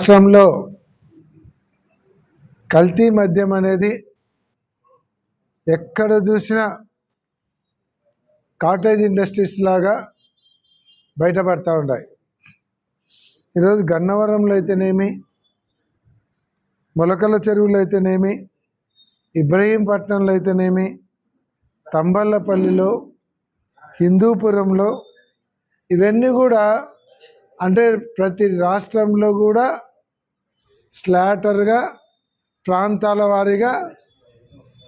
రాష్ట్రంలో కల్తీ మద్యం అనేది ఎక్కడ చూసినా కాటేజ్ ఇండస్ట్రీస్ లాగా బయటపడతా ఉన్నాయి. ఈరోజు గన్నవరంలో అయితేనేమి మొలకల చెరువులు అయితేనేమి ఇబ్రహీంపట్నంలో అయితేనేమి తంబళ్ళపల్లిలో హిందూపురంలో ఇవన్నీ కూడా అంటే ప్రతి రాష్ట్రంలో కూడా స్లాటర్గా ప్రాంతాల వారీగా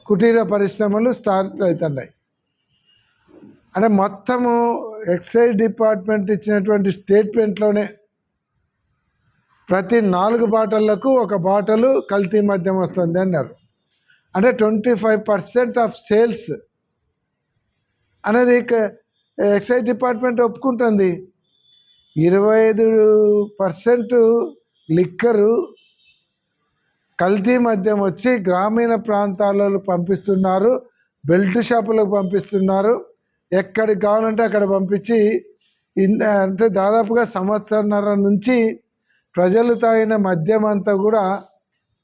కుటీర పరిశ్రమలు స్టార్ట్ అవుతున్నాయి అంటే మొత్తము ఎక్సైజ్ డిపార్ట్మెంట్ ఇచ్చినటువంటి స్టేట్మెంట్లోనే ప్రతి నాలుగు బాటళ్ళకు ఒక బాటలు కల్తీ మద్యం వస్తుంది అన్నారు. అంటే twenty five percent of sales అనేది ఎక్సైజ్ డిపార్ట్మెంట్ ఒప్పుకుంటుంది. ఇరవై ఐదు పర్సెంట్ లిక్కరు కల్తీ మద్యం వచ్చి గ్రామీణ ప్రాంతాలలో పంపిస్తున్నారు బెల్ట్ షాపులకు పంపిస్తున్నారు. ఎక్కడికి కావాలంటే అక్కడ పంపించి అంటే దాదాపుగా సంవత్సరంన్నర నుంచి ప్రజలు తాగిన మద్యం అంతా కూడా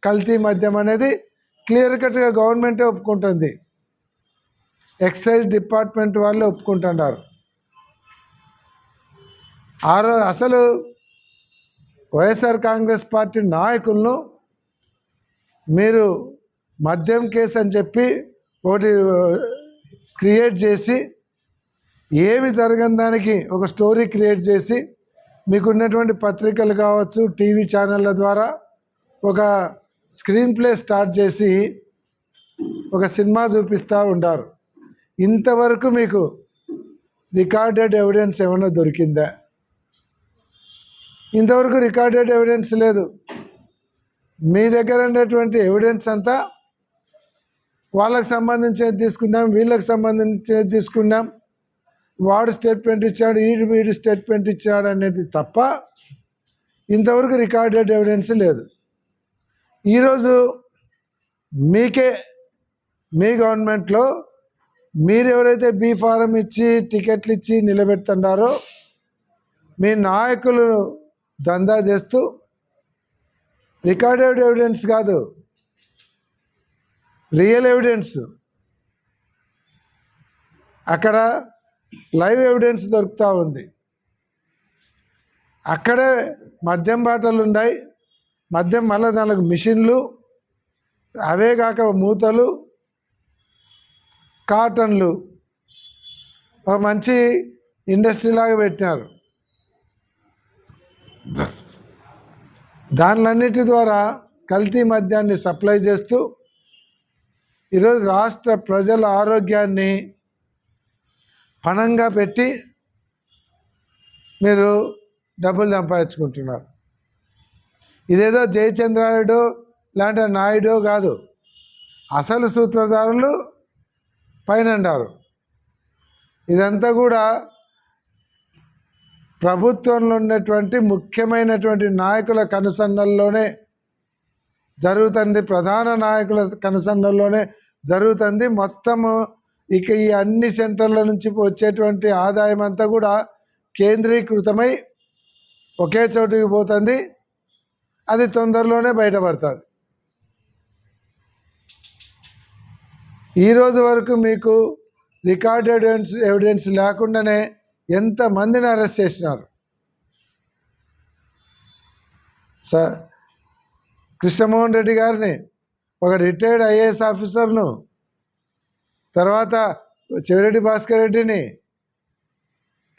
కల్తీ మద్యం అనేది క్లియర్ కట్గా గవర్నమెంటే ఒప్పుకుంటుంది. ఎక్సైజ్ డిపార్ట్మెంట్ వాళ్ళు ఒప్పుకుంటున్నారు. ఆ రోజు అసలు వైఎస్ఆర్ కాంగ్రెస్ పార్టీ నాయకులను మీరు మద్యం కేసు అని చెప్పి ఒకటి క్రియేట్ చేసి ఏమి జరగని దానికి ఒక స్టోరీ క్రియేట్ చేసి మీకున్నటువంటి పత్రికలు కావచ్చు టీవీ ఛానళ్ళ ద్వారా ఒక స్క్రీన్ ప్లే స్టార్ట్ చేసి ఒక సినిమా చూపిస్తూ ఉంటారు ఇంతవరకు మీకు రికార్డెడ్ ఎవిడెన్స్ ఏమైనా దొరికిందా? ఇంతవరకు రికార్డెడ్ ఎవిడెన్స్ లేదు. మీ దగ్గర ఉన్నటువంటి ఎవిడెన్స్ అంతా వాళ్ళకి సంబంధించేది తీసుకుందాం వీళ్ళకి సంబంధించేది తీసుకుందాం. వాడు స్టేట్మెంట్ ఇచ్చాడు వీడు వీడు స్టేట్మెంట్ ఇచ్చాడు అనేది తప్ప ఇంతవరకు రికార్డెడ్ ఎవిడెన్స్ లేదు. ఈరోజు మీకే మీ గవర్నమెంట్లో మీరు ఎవరైతే బీ ఫారం ఇచ్చి టికెట్లు ఇచ్చి నిలబెడుతున్నారో మీ నాయకులు దందా చేస్తూ రికార్డెడ్ ఎవిడెన్స్ కాదు. Real evidence. అక్కడ లైవ్ ఎవిడెన్స్ దొరుకుతూ ఉంది. అక్కడే మద్యం బాటలు ఉన్నాయి మద్యం మళ్ళీ దానికి మిషన్లు అవే కాక మూతలు కాటన్లు. ఒక మంచి ఇండస్ట్రీ లాగా పెట్టినారు. దానిలన్నిటి ద్వారా కల్తీ మద్యాన్ని సప్లై చేస్తూ ఈరోజు రాష్ట్ర ప్రజల ఆరోగ్యాన్ని పణంగా పెట్టి మీరు డబ్బులు సంపాదించుకుంటున్నారు. ఇదేదో జయచంద్రాయుడు లాంటి నాయుడు కాదు. అసలు సూత్రధారులు పైన ఉండారు ఇదంతా కూడా ప్రభుత్వంలో ఉన్నటువంటి ముఖ్యమైనటువంటి నాయకుల కనుసన్నల్లోనే జరుగుతుంది ప్రధాన నాయకుల కనుసన్నల్లోనే జరుగుతుంది. మొత్తము ఇక ఈ అన్ని సెంటర్ల నుంచి వచ్చేటువంటి ఆదాయం అంతా కూడా కేంద్రీకృతమై ఒకే చోటుకి పోతుంది. అది తొందరలోనే బయటపడుతుంది. ఈరోజు వరకు మీకు రికార్డ్ ఎవిడెన్స్ ఎవిడెన్స్ లేకుండానే ఎంతమందిని అరెస్ట్ చేసినారు? స కృష్ణమోహన్ రెడ్డి గారిని ఒక రిటైర్డ్ ఐఏఎస్ ఆఫీసర్ను తర్వాత చెవిరెడ్డి భాస్కర్ రెడ్డిని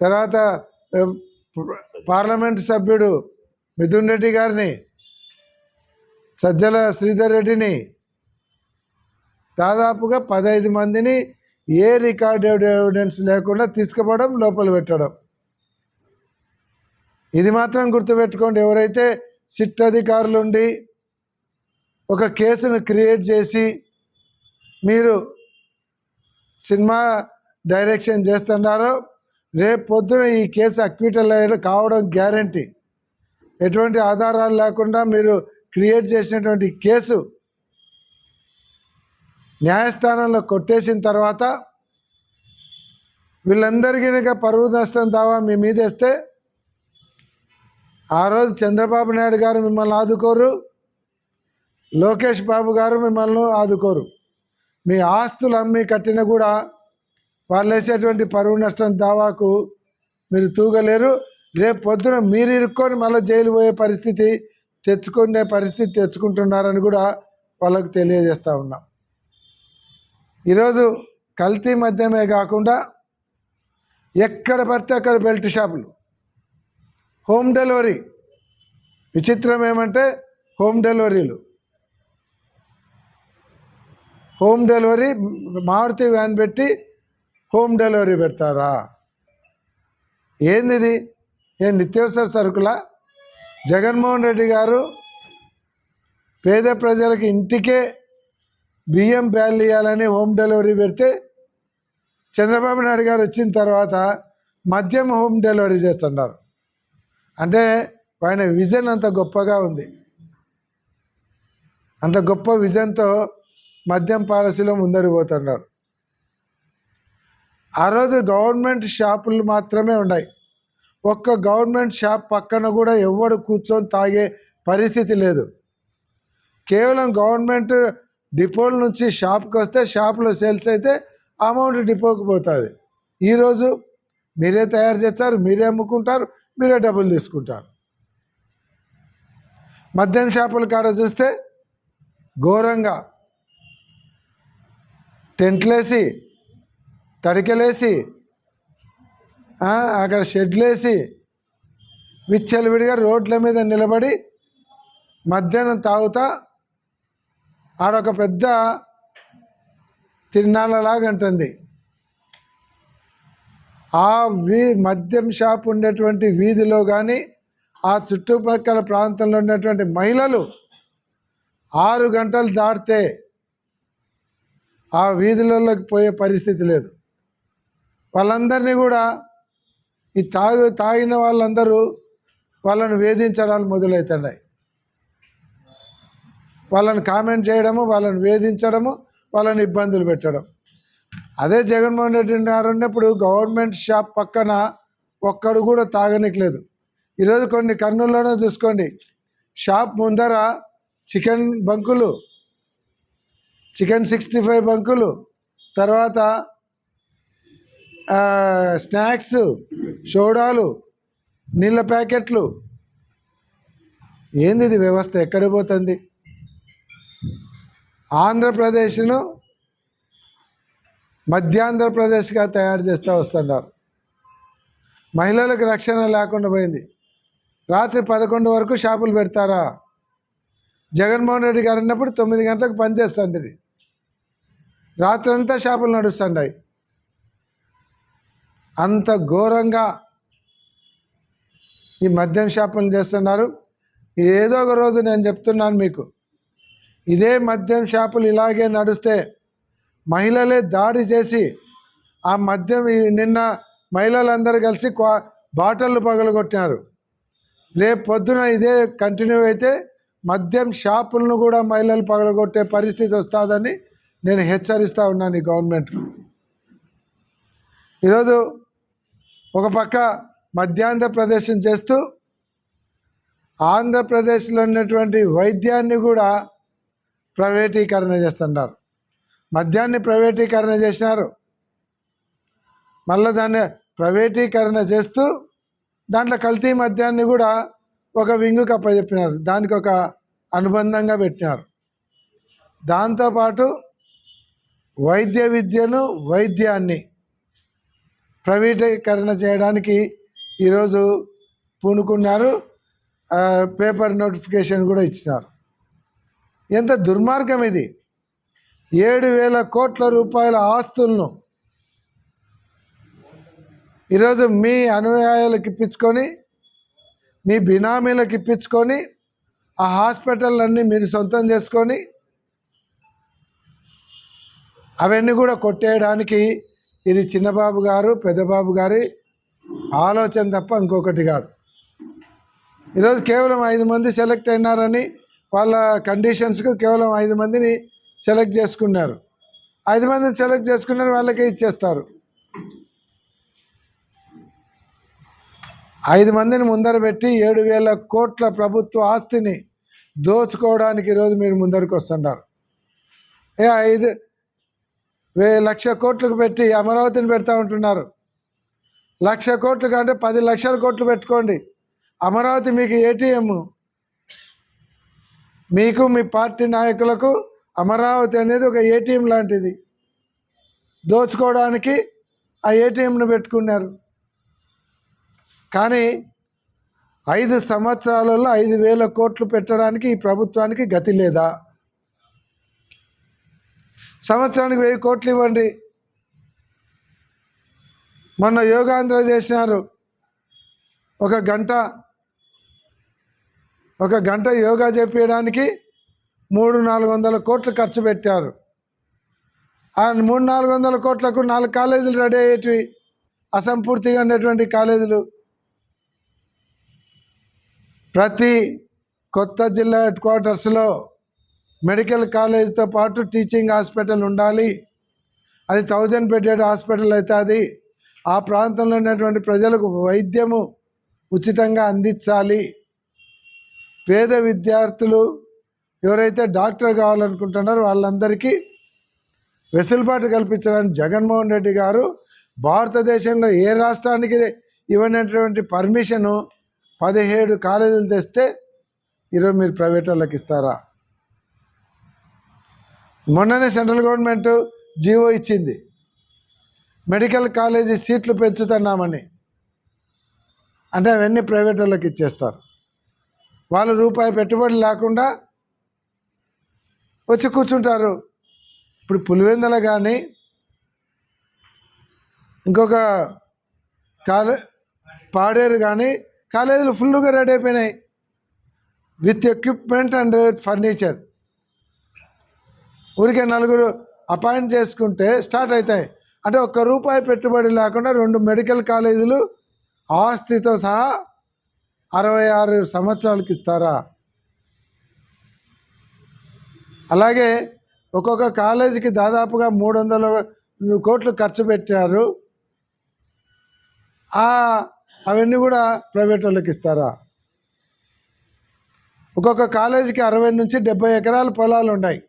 తర్వాత పార్లమెంట్ సభ్యుడు మిథున్ రెడ్డి గారిని సజ్జల శ్రీధర్ రెడ్డిని దాదాపుగా పదహైదు మందిని ఏ రికార్డెడ్ ఎవిడెన్స్ లేకుండా తీసుకుపోవడం లోపల పెట్టడం. ఇది మాత్రం గుర్తుపెట్టుకోండి ఎవరైతే సిట్ అధికారులు ఉండి ఒక కేసును క్రియేట్ చేసి మీరు సినిమా డైరెక్షన్ చేస్తున్నారో రేపు పొద్దున ఈ కేసు అక్విటల్ కావడం గ్యారంటీ. ఎటువంటి ఆధారాలు లేకుండా మీరు క్రియేట్ చేసినటువంటి కేసు న్యాయస్థానంలో కొట్టేసిన తర్వాత వీళ్ళందరికీ కనుక పరువు నష్టం దావా మీ మీదేస్తే ఆ రోజు చంద్రబాబు నాయుడు గారు మిమ్మల్ని ఆదుకోరు లోకేష్ బాబు గారు మిమ్మల్ని ఆదుకోరు. మీ ఆస్తులు అమ్మి కట్టిన కూడా వాళ్ళు వేసేటువంటి పరువు నష్టం దావాకు మీరు తూగలేరు. రేపు పొద్దున మీరు ఇరుక్కొని మళ్ళీ జైలు పోయే పరిస్థితి తెచ్చుకునే పరిస్థితి తెచ్చుకుంటున్నారని కూడా వాళ్ళకు తెలియజేస్తూ ఉన్నాం. ఈరోజు కల్తీ మద్యమే కాకుండా ఎక్కడ పడితే అక్కడ బెల్ట్ షాపులు. Home delivery. విచిత్రం ఏమంటే హోమ్ డెలివరీలు. హోమ్ డెలివరీ మారుతి వ్యాన్ పెట్టి హోమ్ డెలివరీ పెడతారా? ఏంది ఇది? ఏం నిత్యావసర సరుకులా? జగన్మోహన్ రెడ్డి గారు పేద ప్రజలకు ఇంటికే బియ్యం బ్యాల్ ఇవ్వాలని హోమ్ డెలివరీ పెడితే చంద్రబాబు నాయుడు గారు వచ్చిన తర్వాత మద్యం హోమ్ డెలివరీ చేస్తున్నారు. అంటే ఆయన విజన్ అంత గొప్పగా ఉంది. అంత గొప్ప విజన్తో మద్యం పాలసీలో ముందరికి పోతున్నారు. ఆ రోజు గవర్నమెంట్ షాపులు మాత్రమే ఉన్నాయి. ఒక్క గవర్నమెంట్ షాప్ పక్కన కూడా ఎవడు కూర్చొని తాగే పరిస్థితి లేదు. కేవలం గవర్నమెంట్ డిపోల నుంచి షాప్కి వస్తే షాప్లో సేల్స్ అయితే అమౌంట్ డిపోకి పోతుంది. ఈరోజు మీరే తయారు చేస్తారు మీరే అమ్ముకుంటారు మీరే డబ్బులు తీసుకుంటారు. మద్యం షాపుల కాడ చూస్తే ఘోరంగా టెంట్లేసి తడికెలేసి అక్కడ షెడ్లేసి విచ్చలవిడిగా రోడ్ల మీద నిలబడి మధ్యాహ్నం తాగుతా ఆడొక పెద్ద తిరునాళ్ళలాగా ఉంటుంది ఆ వీ మద్యం షాప్ ఉండేటువంటి వీధిలో కానీ ఆ చుట్టుపక్కల ప్రాంతంలో ఉన్నటువంటి మహిళలు ఆరు గంటలు దాటితే ఆ వీధులలోకి పోయే పరిస్థితి లేదు. వాళ్ళందరినీ కూడా ఈ తాగు తాగిన వాళ్ళందరూ వాళ్ళను వేధించడాలు మొదలవుతున్నాయి వాళ్ళని కామెంట్ చేయడము వాళ్ళని వేధించడము వాళ్ళని ఇబ్బందులు పెట్టడం. అదే జగన్మోహన్ రెడ్డి గారు ఉన్నప్పుడు గవర్నమెంట్ షాప్ పక్కన ఒక్కడు కూడా తాగనికలేదు. ఈరోజు కొన్ని కర్నూలులోనే చూసుకోండి. షాప్ ముందర చికెన్ బంకులు చికెన్ సిక్స్టీ ఫైవ్ బంకులు తర్వాత స్నాక్స్ సోడాలు నీళ్ళ ప్యాకెట్లు. ఏంది ఇది వ్యవస్థ? ఎక్కడ పోతుంది? ఆంధ్రప్రదేశ్ను మధ్యాంధ్రప్రదేశ్గా తయారు చేస్తూ వస్తున్నారు. మహిళలకు రక్షణ లేకుండా పోయింది. రాత్రి పదకొండు వరకు షాపులు పెడతారా? జగన్మోహన్ రెడ్డి గారు ఉన్నప్పుడు తొమ్మిది గంటలకు పనిచేస్తుంది రాత్రంతా షాపులు నడుస్తుండయి. అంత ఘోరంగా ఈ మద్యం షాపులు చేస్తున్నారు. ఏదో ఒక రోజు నేను చెప్తున్నాను మీకు. ఇదే మద్యం షాపులు ఇలాగే నడిస్తే మహిళలే దాడి చేసి ఆ మద్యం నిన్న మహిళలందరూ కలిసి క్వా బాటళ్ళు పగలగొట్టినారు. రేపు పొద్దున ఇదే కంటిన్యూ అయితే మద్యం షాపులను కూడా మహిళలు పగలగొట్టే పరిస్థితి వస్తుందని నేను హెచ్చరిస్తూ ఉన్నాను ఈ గవర్నమెంట్. ఈరోజు ఒక పక్క మధ్యాంధ్రప్రదేశం చేస్తూ ఆంధ్రప్రదేశ్లో ఉన్నటువంటి వైద్యాన్ని కూడా ప్రైవేటీకరణ చేస్తున్నారు. మద్యాన్ని ప్రైవేటీకరణ చేసినారు. మళ్ళీ దాన్ని ప్రైవేటీకరణ చేస్తూ దాంట్లో కల్తీ మద్యాన్ని కూడా ఒక వింగుకి అప్పచెప్పినారు దానికి ఒక అనుబంధంగా పెట్టినారు. దాంతోపాటు వైద్య విద్యను వైద్యాన్ని ప్రైవేటీకరణ చేయడానికి ఈరోజు పూనుకున్నారు. పేపర్ నోటిఫికేషన్ కూడా ఇచ్చినారు. ఎంత దుర్మార్గం ఇది? ఏడు వేల కోట్ల రూపాయల ఆస్తులను ఈరోజు మీ అనుయాయులకు ఇప్పించుకొని మీ బినామీలకు ఇప్పించుకొని ఆ హాస్పిటల్లన్నీ మీరు సొంతం చేసుకొని అవన్నీ కూడా కొట్టేయడానికి ఇది చిన్నబాబు గారు పెద్దబాబు గారి ఆలోచన తప్ప ఇంకొకటి కాదు. ఈరోజు కేవలం ఐదు మంది సెలెక్ట్ అయినారని వాళ్ళ కండిషన్స్కు కేవలం ఐదు మందిని సెలెక్ట్ చేసుకున్నారు. ఐదు మందిని సెలెక్ట్ చేసుకున్నారు వాళ్ళకే ఇచ్చేస్తారు. ఐదు మందిని ముందర పెట్టి ఏడు వేల కోట్ల ప్రభుత్వ ఆస్తిని దోచుకోవడానికి ఈరోజు మీరు ముందరికి వస్తున్నారు ఏ ఐదు వే లక్ష కోట్లకు పెట్టి అమరావతిని పెడతా ఉంటున్నారు. లక్ష కోట్లు కంటే పది లక్షల కోట్లు పెట్టుకోండి. అమరావతి మీకు ఏటీఎం మీకు మీ పార్టీ నాయకులకు అమరావతి అనేది ఒక ఏటీఎం లాంటిది. దోచుకోవడానికి ఆ ఏటీఎంను పెట్టుకున్నారు. కానీ ఐదు సంవత్సరాలలో ఐదు వేల కోట్లు పెట్టడానికి ఈ ప్రభుత్వానికి గతి లేదా? సంవత్సరానికి వెయ్యి కోట్లు ఇవ్వండి. మొన్న యోగాంధ్ర చేసినారు. ఒక గంట ఒక గంట యోగా చెప్పేయడానికి మూడు నాలుగు వందల కోట్లు ఖర్చు పెట్టారు. ఆ మూడు నాలుగు వందల కోట్లకు నాలుగు కాలేజీలు రెడీ అయ్యేటివి అసంపూర్తిగా ఉన్నటువంటి కాలేజీలు. ప్రతి కొత్త జిల్లా హెడ్ క్వార్టర్స్లో మెడికల్ కాలేజీతో పాటు టీచింగ్ హాస్పిటల్ ఉండాలి. అది థౌజండ్ బెడ్డెడ్ హాస్పిటల్ అవుతుంది. ఆ ప్రాంతంలో ఉన్నటువంటి ప్రజలకు వైద్యము ఉచితంగా అందించాలి. పేద విద్యార్థులు ఎవరైతే డాక్టర్ కావాలనుకుంటున్నారో వాళ్ళందరికీ వెసులుబాటు కల్పించడానికి జగన్మోహన్ రెడ్డి గారు భారతదేశంలో ఏ రాష్ట్రానికి ఇవ్వనటువంటి పర్మిషను పదిహేడు కాలేజీలు తెస్తే ఈరోజు మీరు ప్రైవేట్ వాళ్ళకి ఇస్తారా? మొన్ననే సెంట్రల్ గవర్నమెంట్ జీవో ఇచ్చింది. మెడికల్ కాలేజీ సీట్లు పెంచుతున్నామని. అంటే అవన్నీ ప్రైవేట్ వాళ్ళకి ఇచ్చేస్తారు. వాళ్ళు రూపాయి పెట్టుబడి లేకుండా వచ్చి కూర్చుంటారు. ఇప్పుడు పులివెందల కానీ ఇంకొక కాలే పాడేరు కానీ కాలేజీలు ఫుల్గా రెడీ అయిపోయినాయి. With equipment and furniture. ఊరికే నలుగురు అపాయింట్ చేసుకుంటే స్టార్ట్ అవుతాయి అంటే ఒక్క రూపాయి పెట్టుబడి లేకుండా రెండు మెడికల్ కాలేజీలు ఆస్తితో సహా అరవై ఆరు సంవత్సరాలకి ఇస్తారా? అలాగే ఒక్కొక్క కాలేజీకి దాదాపుగా మూడు వందల కోట్లు ఖర్చు పెట్టారు అవన్నీ కూడా ప్రైవేట్ వాళ్ళకి ఇస్తారా? ఒక్కొక్క కాలేజీకి అరవై నుంచి డెబ్బై ఎకరాల పొలాలు ఉన్నాయి.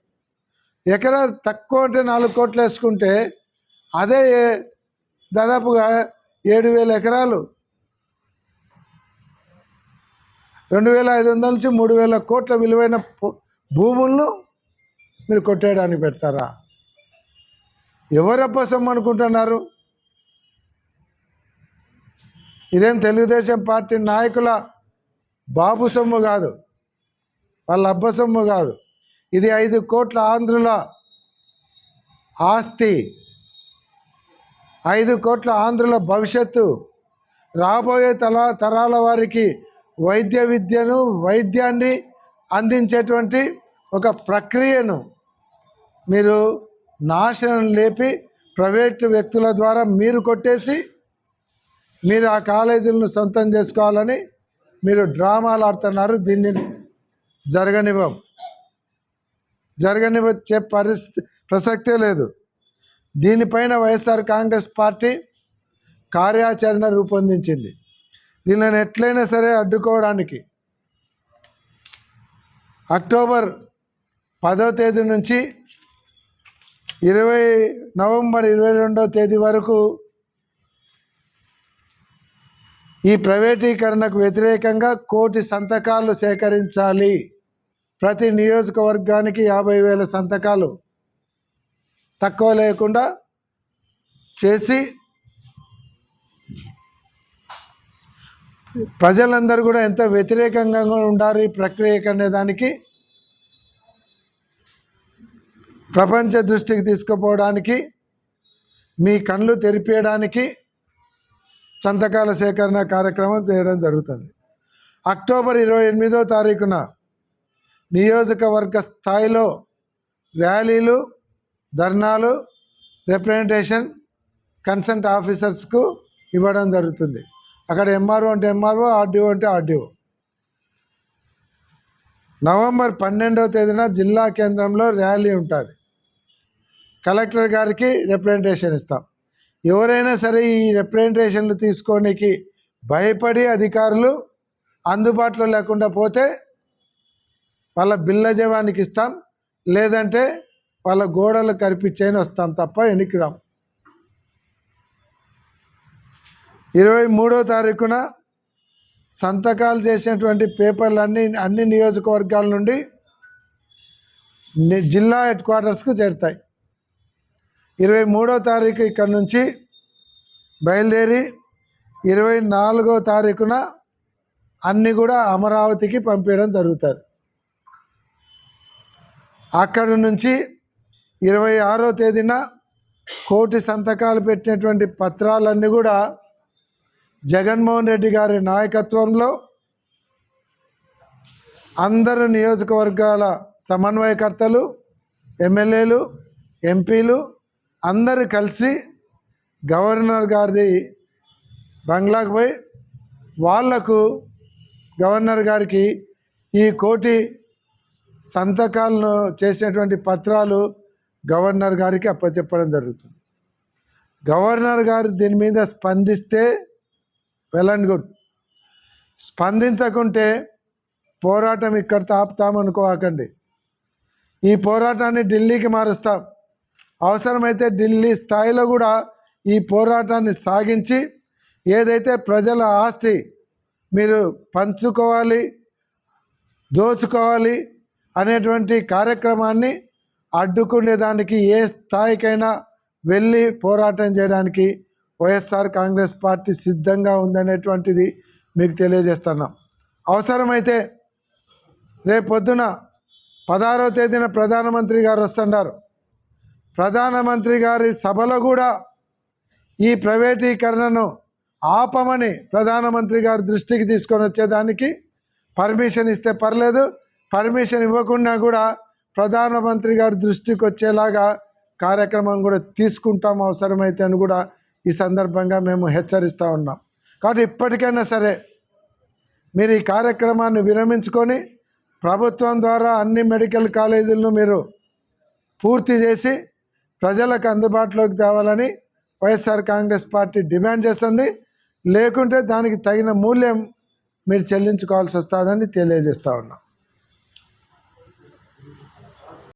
ఎకరా తక్కువ అంటే నాలుగు కోట్లు వేసుకుంటే అదే దాదాపుగా ఏడు వేల ఎకరాలు రెండు వేల ఐదు వందల నుంచి మూడు వేల కోట్ల విలువైన భూములను మీరు కొట్టేయడానికి పెడతారా? ఎవరు సొమ్ము అనుకుంటున్నారు? ఇదేం తెలుగుదేశం పార్టీ నాయకుల బాబు సొమ్ము కాదు వాళ్ళ అబ్బ సొమ్ము కాదు. ఇది ఐదు కోట్ల ఆంధ్రుల ఆస్తి. ఐదు కోట్ల ఆంధ్రుల భవిష్యత్తు రాబోయే తల తరాల వారికి వైద్య విద్యను వైద్యాన్ని అందించేటువంటి ఒక ప్రక్రియను మీరు నాశనం లేపి ప్రైవేటు వ్యక్తుల ద్వారా మీరు కొట్టేసి మీరు ఆ కాలేజీలను సొంతం చేసుకోవాలని మీరు డ్రామాలు ఆడుతున్నారు. దీన్ని జరగనివ్వం. జరగనివ్వచ్చే పరిస్థితి ప్రసక్తే లేదు. దీనిపైన వైఎస్ఆర్ కాంగ్రెస్ పార్టీ కార్యాచరణ రూపొందించింది. దీనిని ఎట్లయినా సరే అడ్డుకోవడానికి అక్టోబర్ పదో తేదీ నుంచి ఇరవై నవంబర్ ఇరవై రెండవ తేదీ వరకు ఈ ప్రైవేటీకరణకు వ్యతిరేకంగా కోటి సంతకాలు సేకరించాలి. ప్రతి నియోజకవర్గానికి యాభై వేల సంతకాలు తక్కువ లేకుండా చేసి ప్రజలందరూ కూడా ఎంత వ్యతిరేకంగా ఉండారు ఈ ప్రక్రియకు అనే దానికి ప్రపంచ దృష్టికి తీసుకుపోవడానికి మీ కళ్ళు తెరిపేయడానికి సంతకాల సేకరణ కార్యక్రమం చేయడం జరుగుతుంది. అక్టోబర్ ఇరవై ఎనిమిదో తారీఖున నియోజకవర్గ స్థాయిలో ర్యాలీలు ధర్నాలు రిప్రజెంటేషన్ కన్సల్ట్ ఆఫీసర్స్కు ఇవ్వడం జరుగుతుంది. అక్కడ ఎంఆర్ఓ అంటే ఎంఆర్ఓ ఆర్డీఓ అంటే ఆర్డీఓ. నవంబర్ పన్నెండవ తేదీన జిల్లా కేంద్రంలో ర్యాలీ ఉంటుంది. కలెక్టర్ గారికి రిప్రజెంటేషన్ ఇస్తాం. ఎవరైనా సరే ఈ రిప్రజెంటేషన్లు తీసుకోనికి భయపడి అధికారులు అందుబాటులో లేకుండా పోతే వాళ్ళ బిల్ల జవానికి ఇస్తాం. లేదంటే వాళ్ళ గోడలు కనిపించేని వస్తాం తప్ప వెనక్కి రాము ఇరవై మూడో తారీఖున సంతకాలు చేసినటువంటి పేపర్లన్నీ అన్ని నియోజకవర్గాల నుండి జిల్లా హెడ్ క్వార్టర్స్కు చేరుతాయి. ఇరవై మూడో తారీఖు ఇక్కడ నుంచి బయలుదేరి ఇరవై నాలుగో తారీఖున అన్నీ కూడా అమరావతికి పంపించడం జరుగుతుంది. అక్కడి నుంచి ఇరవై ఆరో తేదీన కోటి సంతకాలు పెట్టినటువంటి పత్రాలన్నీ కూడా జగన్మోహన్ రెడ్డి గారి నాయకత్వంలో అందరు నియోజకవర్గాల సమన్వయకర్తలు ఎమ్మెల్యేలు ఎంపీలు అందరు కలిసి గవర్నర్ గారిది బంగ్లాకు పోయి వాళ్ళకు గవర్నర్ గారికి ఈ కోటి సంతకాలను చేసినటువంటి పత్రాలు గవర్నర్ గారికి అప్పచెప్పడం జరుగుతుంది. గవర్నర్ గారు దీని మీద స్పందిస్తే వెల్ అండ్ గుడ్ స్పందించకుంటే పోరాటం ఇక్కడితో ఆపుతామనుకోకండి ఈ పోరాటాన్ని ఢిల్లీకి మారుస్తాం. అవసరమైతే ఢిల్లీ స్థాయిలో కూడా ఈ పోరాటాన్ని సాగించి ఏదైతే ప్రజల ఆస్తి మీరు పంచుకోవాలి దోచుకోవాలి అనేటువంటి కార్యక్రమాన్ని అడ్డుకునేదానికి ఏ స్థాయికైనా వెళ్ళి పోరాటం చేయడానికి వైఎస్ఆర్ కాంగ్రెస్ పార్టీ సిద్ధంగా ఉందనేటువంటిది మీకు తెలియజేస్తున్నాం అవసరమైతే రేపొద్దున పదహారవ తేదీన ప్రధానమంత్రి గారు వస్తున్నారు ప్రధానమంత్రి గారి సభలో కూడా ఈ ప్రైవేటీకరణను ఆపమని ప్రధానమంత్రి గారి దృష్టికి తీసుకొని వచ్చేదానికి పర్మిషన్ ఇస్తే పర్లేదు. పర్మిషన్ ఇవ్వకుండా కూడా ప్రధానమంత్రి గారి దృష్టికి వచ్చేలాగా కార్యక్రమం కూడా తీసుకుంటాం అవసరమైతే అని కూడా ఈ సందర్భంగా మేము హెచ్చరిస్తూ ఉన్నాం. కాబట్టి ఇప్పటికైనా సరే మీరు ఈ కార్యక్రమాన్ని విరమించుకొని ప్రభుత్వం ద్వారా అన్ని మెడికల్ కాలేజీలను మీరు పూర్తి చేసి ప్రజలకు అందుబాటులోకి తేవాలని వైఎస్ఆర్ కాంగ్రెస్ పార్టీ డిమాండ్ చేస్తుంది. లేకుంటే దానికి తగిన మూల్యం మీరు చెల్లించుకోవాల్సి వస్తుందని తెలియజేస్తూ ఉన్నాం.